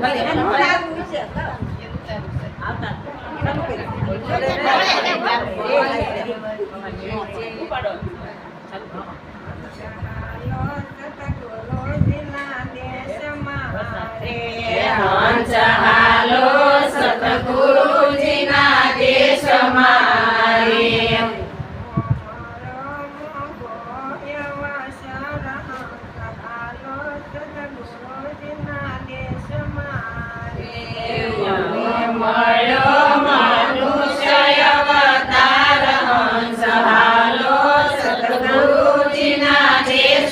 ભલે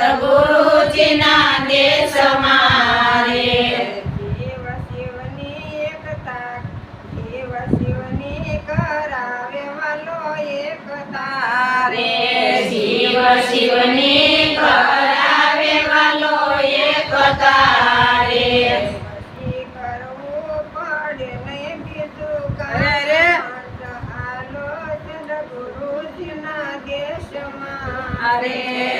સદગુરુજીના દેશ મારે શિવ શિવની કરાવે વાલો એક તારે કરવું પડે નહીં બીજું કરે આલોચન ગુરુજીના દેશમાં.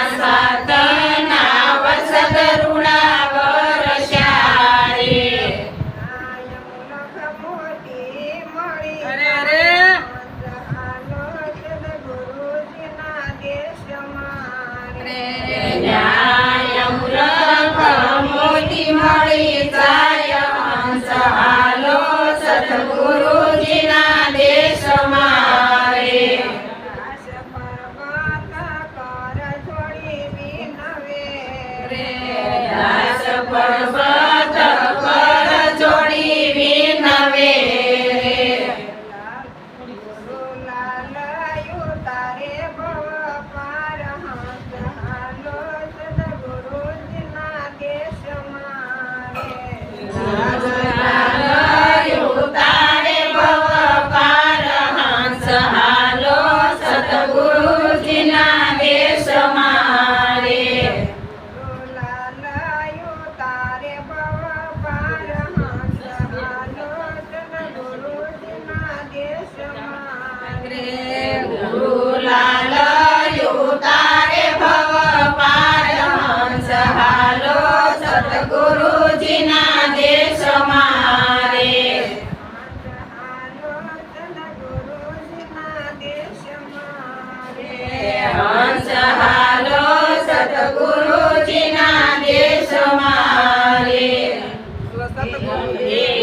Amém.